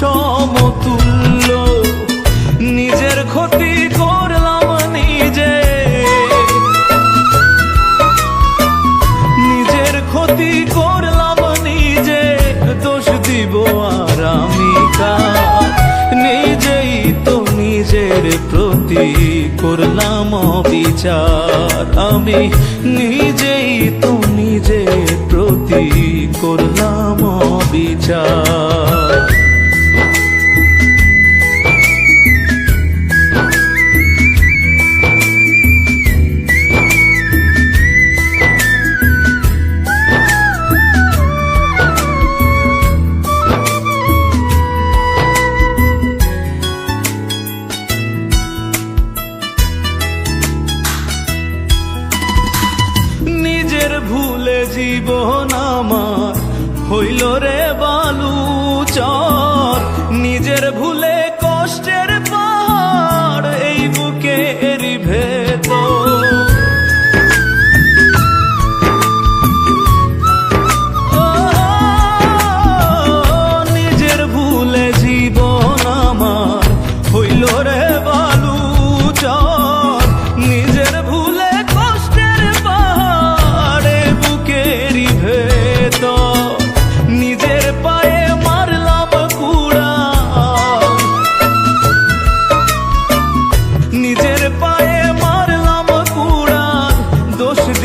সমতুল্য। নিজের ক্ষতি করলাম নিজে। নিজের ক্ষতি করলাম নিজে। দোষ দিব আর আমি নিজেই তো নিজের প্রতি করলাম বিচার আমি নিজেই তো নিজের প্রতি করলাম বিচার হইল রে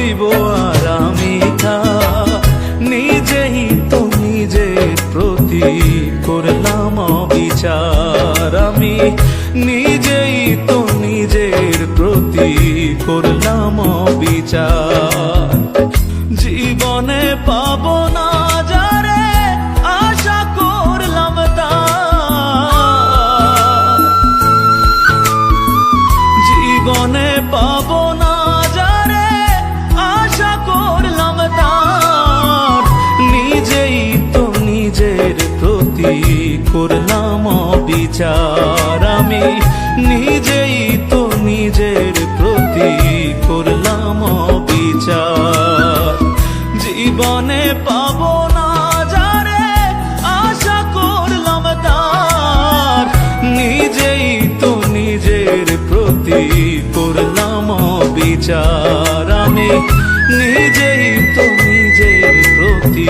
দিব আর আমি? নিজেই তো নিজের প্রতি করলাম বিচার আমি নিজেই তো নিজের প্রতি করলাম বিচার জীবনে পাবো না বিচার আমি নিজেই তো নিজের প্রতি করলাম বিচার জীবনে পাবো না যারে আশা করলাম তার। নিজেই তো নিজের প্রতি করলাম বিচার আমি নিজেই তো নিজের প্রতি